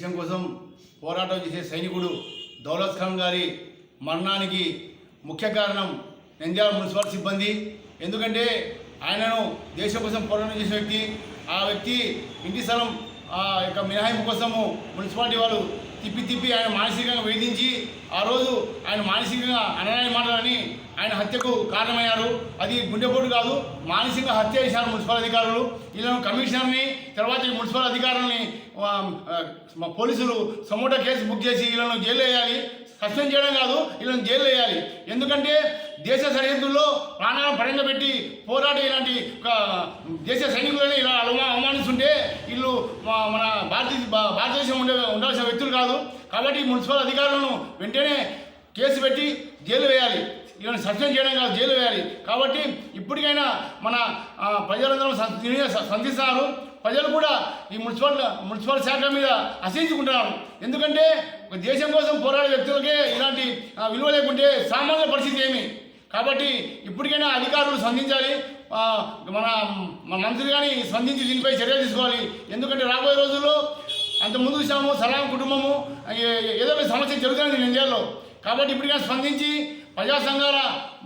దేశం కోసం పోరాటం చేసే సైనికుడు దౌలత్ ఖాన్ గారి మరణానికి ముఖ్య కారణం నంద్యాల మున్సిపల్ సిబ్బంది. ఎందుకంటే ఆయనను దేశం కోసం పోరాటం చేసిన వ్యక్తి ఆ వ్యక్తి ఇంటి స్థలం ఆ యొక్క మినహాయింపు కోసము మున్సిపాలిటీ వాళ్ళు తిప్పి తిప్పి ఆయన మానసికంగా వేధించి ఆ రోజు ఆయన మానసికంగా అనరాని మాటలని ఆయన హత్యకు కారణమయ్యారు. అది గుండెపోటు కాదు మానసిక హత్య చేశారు మున్సిపల్ అధికారులు. ఇలా కమిషనర్ని తర్వాత మున్సిపల్ అధికారులని పోలీసులు సమూట కేసు బుక్ చేసి వీళ్ళను జైలు వేయాలి. సస్పెండ్ చేయడం కాదు వీళ్ళని జైలు వేయాలి. ఎందుకంటే దేశ సరిహద్దుల్లో ప్రాణాలను పరిగణపెట్టి పెట్టి ఇలాంటి ఒక దేశ సైనికులని ఇలా అవమా అవమానిస్తుంటే వీళ్ళు మన భారతీయ భారతదేశం ఉండే ఉండాల్సిన వ్యక్తులు కాదు. కాబట్టి ఈ మున్సిపల్ అధికారులను వెంటనే కేసు పెట్టి జైలు వేయాలి. వీళ్ళని సస్పెండ్ చేయడం కాదు జైలు వేయాలి. కాబట్టి ఇప్పటికైనా మన ప్రజలందరూ స్పందిస్తున్నారు. ప్రజలు కూడా ఈ మున్సిపల్ మున్సిపల్ శాఖ మీద అసహించుకుంటున్నారు. ఎందుకంటే దేశం కోసం పోరాడే వ్యక్తులకే ఇలాంటి విలువ లేకుంటే సామాన్య పరిస్థితి ఏమి? కాబట్టి ఇప్పటికైనా అధికారులు స్పందించాలి. మన మన మంత్రి కానీ స్పందించి దీనిపై చర్య తీసుకోవాలి. ఎందుకంటే రాబోయే రోజుల్లో అంత ముందు చూసాము సలాం కుటుంబము ఏదో ఒక సమస్య జరుగుతుంది ఇండియాలో. కాబట్టి ఇప్పటికైనా స్పందించి ప్రజా సంఘాల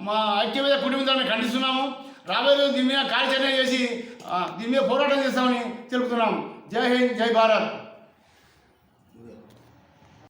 మా ఐక్యవేద కుటుంబాన్ని ఖండిస్తున్నాము. రాబోయే రోజు దీని మీద కార్యాచరణ చేసి దీని మీద పోరాటం చేస్తామని తెలుపుతున్నాము. జై హింద్ జై భారత్.